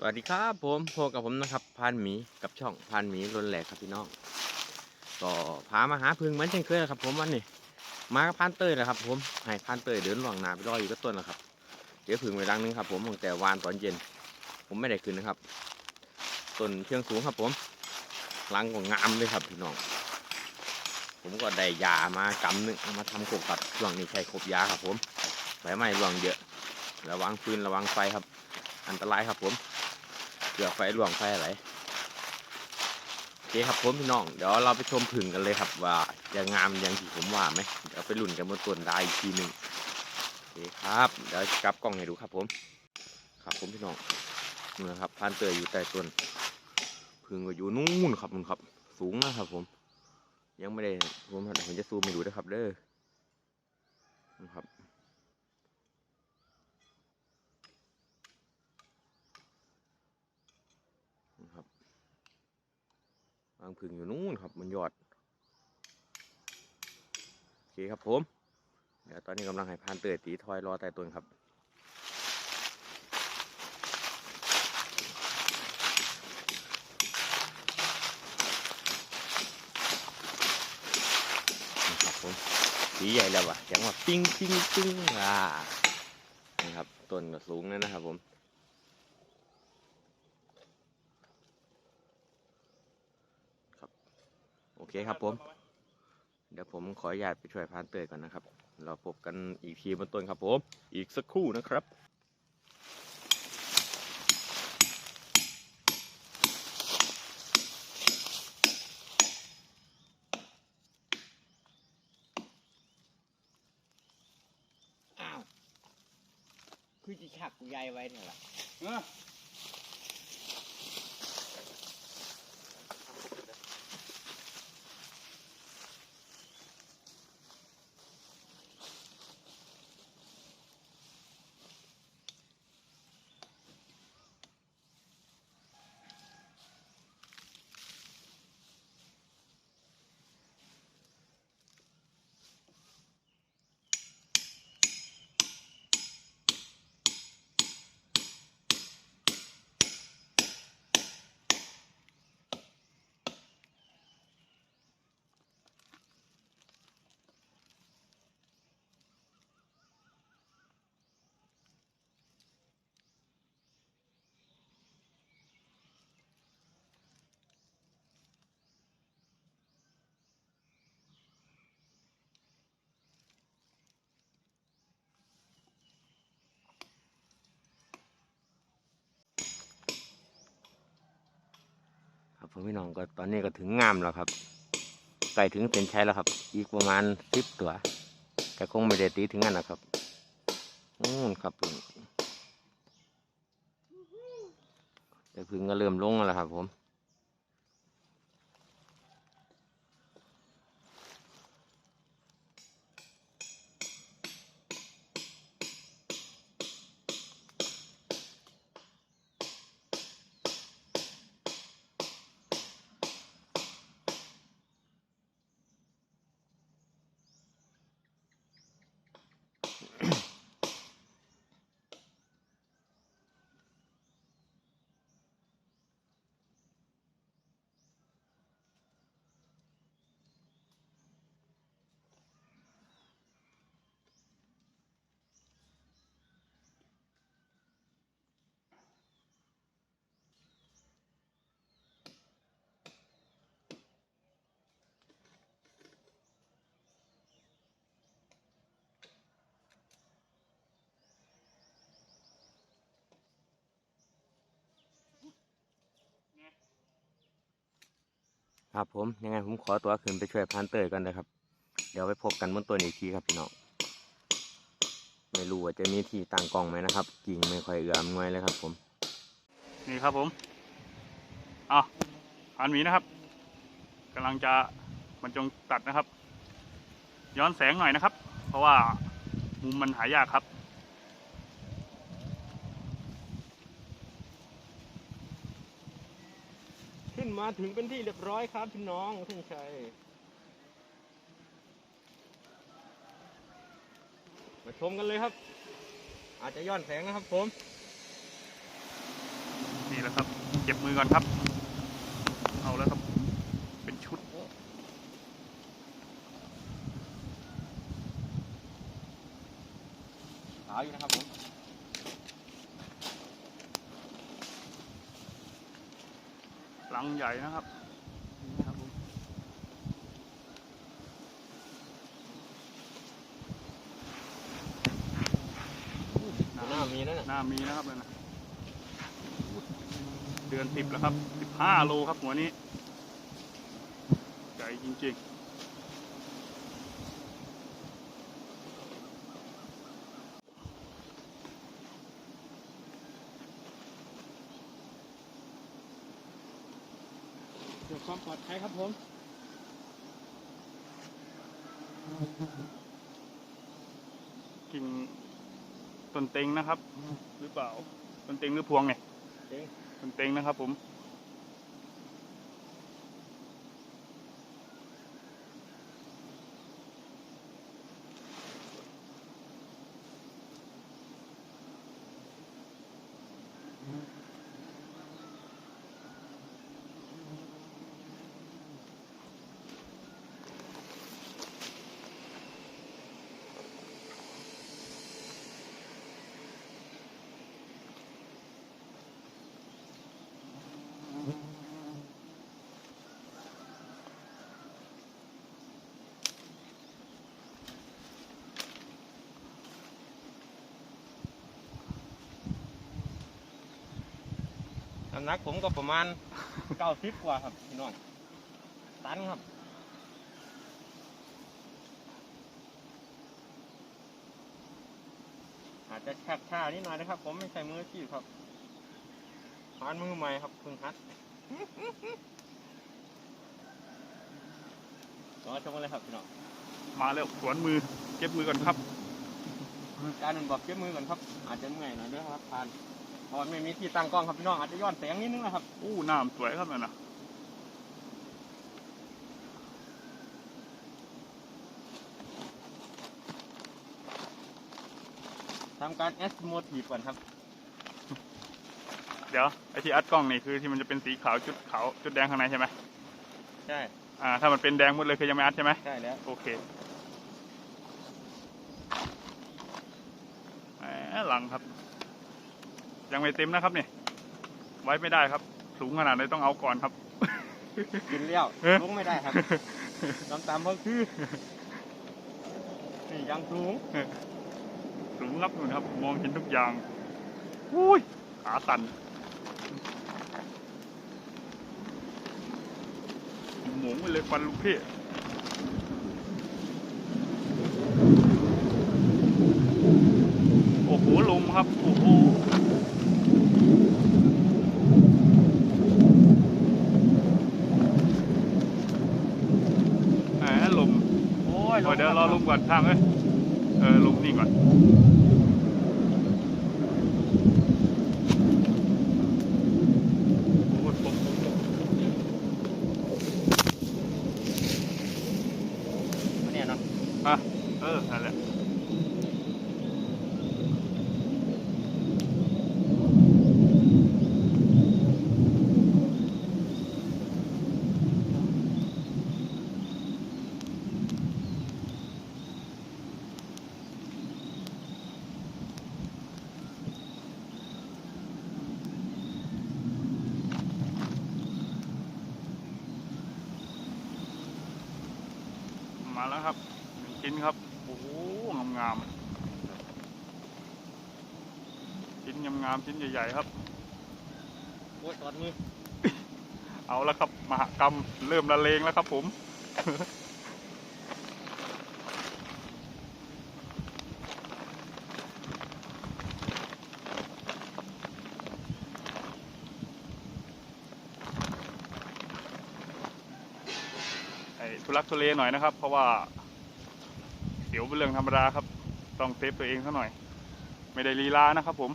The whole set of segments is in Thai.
สวัสดีครับผมพบกับผมนะครับพานหมีกับช่องพานหมีรุนแหลกครับพี่น้องก็พามาหาพึ่งเหมือนเช่นเคยนะครับผมวันนี้มากับพานเตยนะครับ ผมให้พานเตยเดินหลวงนาไปรออยู่กับต้นแล้วครับ เดี๋ยวพึ่งไปรังนึงครับ ผมตั้งแต่วานตอนเย็น ผมไม่ได้ขึ้นนะครับต้นเชียงสูงครับ ผมรังก็งามเลยครับพี่น้อง ผมก็ได้ยามากำหนึงเอามาทำโขกตัดช่วงนี้ใช้ครบยาครับ ผมใบไม้ร่วงเยอะ ระวังฟืนระวังไฟครับ อันตรายครับผม เกือไฟหลวงไฟอะไรโอเคครับผมพี่น้อง เดี๋ยวเราไปชมผึ่งกันเลยครับว่าจะงามอย่างที่ผมว่าไหมเดี๋ยวไปลุ่นกันบนต้นได้อีกทีหนึ่งโอเคครับ เดี๋ยวกลับกล้องให้ดูครับผม ครับผมพี่น้องนี่นะครับพานเตยอยู่ใต้ต้นผึ่งก็อยู่นู่นครับนู่นครับ สูงนะครับผม ยังไม่ได้ผมผมจะซูมให้ดูนะครับเด้อนะครับนะครับ วางผึ่งอยู่นู่นครับบนยอดโอเคครับผมเดี๋ยวตอนนี้กำลังให้พานเตยตีทอยรอใต้ต้นครับนะครับผมสีใหญ่แล้ววะยังว่าปิ้งปิ้งปิ้งอ่านี่ครับต้นก็สูงเลยนะครับผม โอ เคครับผม เดี๋ยวผมขออนุญาตไปช่วยพานเตยก่อนนะครับ เราพบกันอีกทีบนต้นครับผม อีกสักครู่นะครับอ้าวคือจะชักใยไว้เนี่ยล่ะ พี่น้องก็ตอนนี้ก็ถึงงามแล้วครับใกล้ถึงเส้นชัยแล้วครับ อีกประมาณสิบตัวแต่คงไม่ได้ตีถึงนั้นนะครับอืมครับพึ่งแต่พึ่งก็เริ่มลงแล้วครับผม ครับผมยังไงผมขอตัวขึ้นไปช่วยพานเตยกันนะครับ เดี๋ยวไปพบกันบนต้นอีกทีครับพี่น้องไม่รู้ว่าจะมีที่ตั้งกล้องไหมนะครับ กิ่งไม่ค่อยเอื้อมหน่วยเลยครับ ผม นี่ครับผมเอาอันหมีนะครับกำลังจะบรรจงตัดนะครับ ย้อนแสงหน่อยนะครับ เพราะว่ามุมมันหายากครับ มาถึงเป็นที่เรียบร้อยครับพี่น้องท่านชัยมาชมกันเลยครับ อาจจะย้อนแสงนะครับผมนี่แหละครับเก็บมือก่อนครับ เอาแล้วครับ เป็นชุดขาวอยู่นะครับผม ลังใหญ่นะครับนี่ครับผมหน้ามีนั่นน่ะหน้ามีนะครับเลยนะเดือนสิบแล้วครับสิบห้าโลครับหัวนี้ ใหญ่จริงเความปลอดภัยครับผมๆกิ่งต้นเต็งนะครับ หรือเปล่าต้นเต็งหรือพวงเนี่ยเต็งต้นเต็งนะครับผม น้ำหนักผมก็ประมาณเก้าสิบกว่าครับพี่น้องตันครับอาจจะแคบช้านิดหน่อยนะครับ ผมไม่ใช่มืออาชีพครับหานมือใหม่ครับเพิ่งฮัดลองชมกันเลยครับพี่น้องมาแล้วสวนมือเก็บมือก่อนครับ การหนึ่งบอกเก็บมือก่อนครับ อาจจะเมื่อยหน่อยด้วยครับผ่าน เพราะไม่มีที่ตั้งกล้องครับพี่น้องอาจจะย้อนแสงนิดนึงนะครับอู้น้ำสวยครับนั่นนะทำการแอสโมทีฟก่อนครับ เดี๋ยวไอที่อัดกล้องนี่คือที่มันจะเป็นสีขาวจุดขาวจุดแดงข้างในใช่ไหมใช่อ่าถ้ามันเป็นแดงหมดเลยคือยังไม่อัดใช่ไหมใช่แล้วโอเคแหมหลังครับ ยังไม่เต็มนะครับนี่ไว้ไม่ได้ครับ สูงขนาดไหนต้องเอาก่อนครับ กินเลี้ยวเอ๊ะลงไม่ได้ครับตามตามๆเพราะคือนี่ยังสูงสูงครับนู่นครับ มองเห็นทุกอย่างอุ้ยขาสั่นหมูไปเลยฟันลูกพี่โอ้โหลมครับ โอ้โห แหมลม โอ้ย โอ้ยเดี๋ยวรอลม ก่อนทางเอ้ยเออลงนี่ก่อน โอ้ยผม เนี่ยเนาะ อะ เออนั่นแหละ มาแล้วครับหนึ่งชิ้นครับ โอ้โหงามงามๆชิ้นงามงามๆชิ้นใหญ่ ๆ ครับ โอ้ยตอดมือเอาแล้วครับมหกรรมเริ่มละเลงแล้วครับ ผมไอ้ทุลักทุเลหน่อยนะครับ เพราะว่าเดี๋ยวเป็นเรื่องธรรมดาครับ ต้องเซฟตัวเองซะหน่อย ไม่ได้ลีลานะครับผม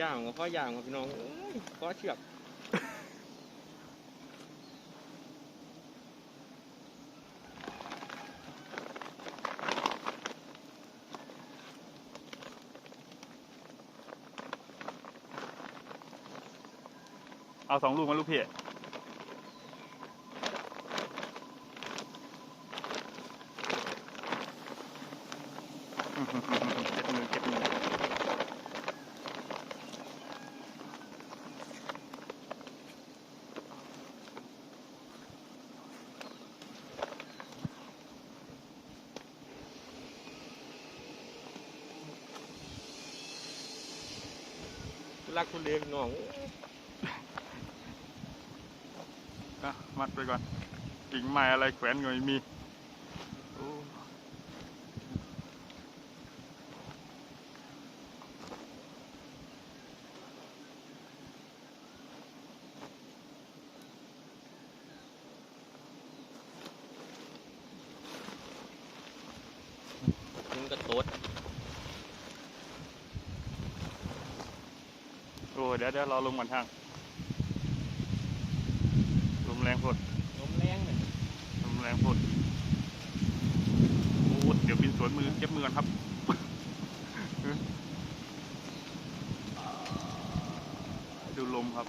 ย่างก็พ่อย่างครับพี่น้องข้อเชือกเอาสองลูกมาลูกพี่เจ็บมือเจ็บมือ รักคุณเลี้ยงน้องนะมัดไปก่อน กิ่งไม้อะไรแขวนก็ไม่มีโอ้มึงก็โตด โอ้ เดี๋ยวเดี๋ยวเราลงก่อนทางลมแรงพดลมแรงเลยลมแรงพดโอ้เดี๋ยวบินสวนมือเก็บมือก่อนครับดูลมครับ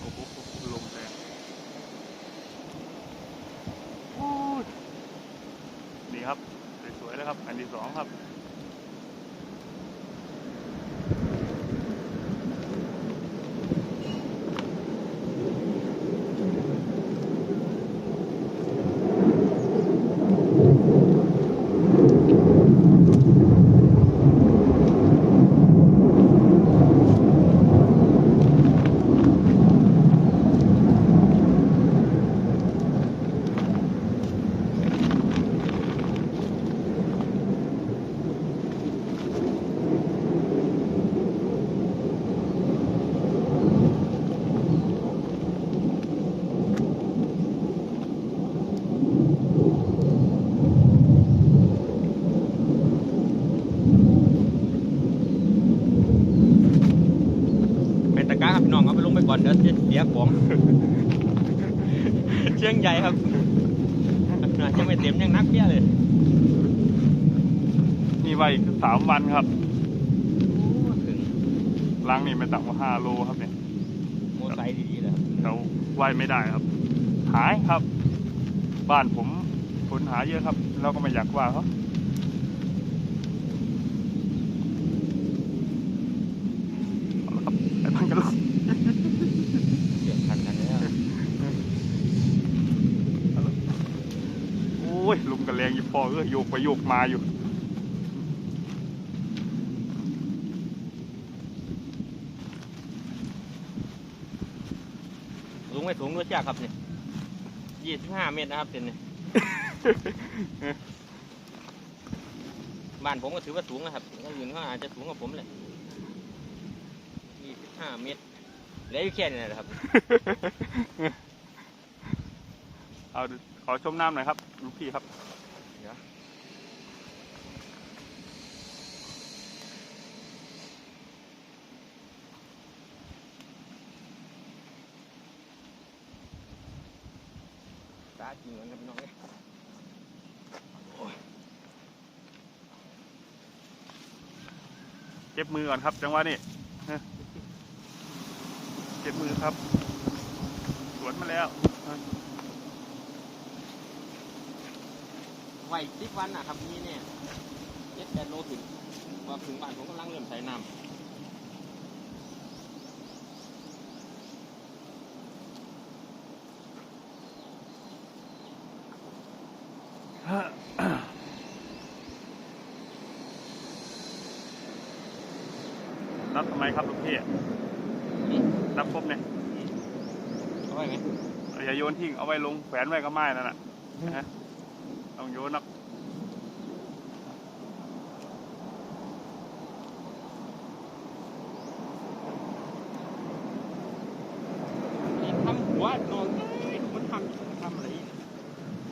โอ้โหลมแรงโอ้ยนี่ครับ สวยๆแล้วครับ อั นที่สองครับ ไปตะกร้าครับพี่น้องเอาไปลงไปก่อนเดี๋ยว จะเสียของเชียงใหญ่ครับน่าจะไม่เต็มยังนักเพี้ยเลยนี่ไว้อีกสามวันครับถึงลังนี่ไม่ต่ำกว่าห้าโลครับเนี่ยโมไซค์ดีๆเลยครับเขาไหว้ไม่ได้ครับ หายครับ บ้านผมคนหาเยอะครับ เราก็ไม่อยากว่าเขาเอาละครับไปพันกันลูก เสียงคันกันแล้ว โอ้ยลุมกันแรงอยู่ พอเออโยกไปโยกมาอยู่สูงไม่สูงด้วยจ้าครับเนี่ยยี่สิบห้าเมตรนะครับเส้นนี้ บ้านผมก็ถือว่าสูงนะครับคนอื่นเขาอาจจะสูงกว่าผมเลยยี่สิบห้าเมตรเหลืออยู่แค่นี้นะครับ เอาดูขอชมน้ำหน่อยครับลูกพี่ครับ ตาจริง เหมือนกับน้องเลยเจ็บมือก่อนครับ จังหวะนี้เอ้อเจ็บมือครับ สวนมาแล้วไหวสิบวันนะครับนี่เนี่ยเจ็ดแปดโลถึงพอถึงบ้านผมกำลังเริ่มใส่น้ำ นับทำไมครับลูกพี่นับครบเนี่ยเอาไว้ไหมเอาอย่าโยนทิ้งเอาไว้ลงแขวนไว้ก็ไม่นั่นแหละนะต้องโยนนักนี่ทำหัวน้องเอ้ยมันทำทำอะไร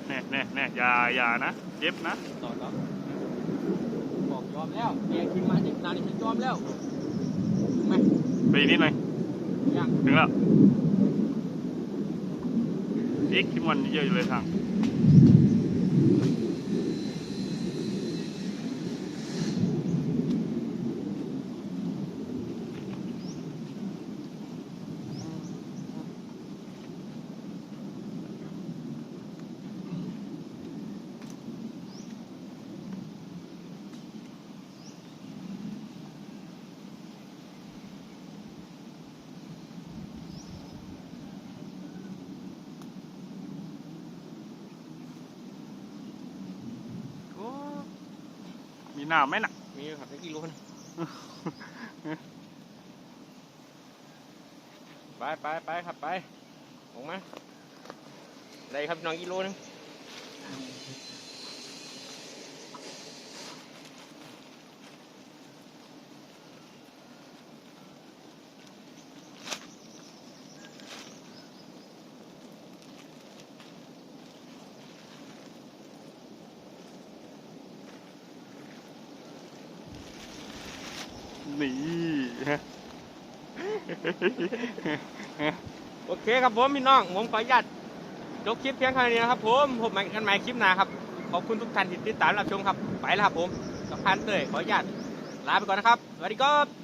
แน่แน่แน่อย่าอย่านะ เจ็บนะต่อแล้วบอกยอมแล้วแกกินมาจากนานนี่ฉันยอมแล้วถูก ไหมไปอีกนิดหน่อยยังถึงแล้วอีกที่มันเยอะอยู่เลยทาง มี หน้าไหมน่ะ มีอยู่ครับสักกิโลนึงไปไปไปครับไปออกมาได้ครับน้องกิโลนึง นี่โอเคครับผมพี่น้อง ผมขออนุญาตจบคลิปเพียงเท่านี้นะครับผมพบกันใหม่คลิปหน้าครับ ขอบคุณทุกท่านที่ติดตามรับชมครับ ไปแล้วครับผมกับพันเตยขออนุญาตลาไปก่อนนะครับ สวัสดีครับ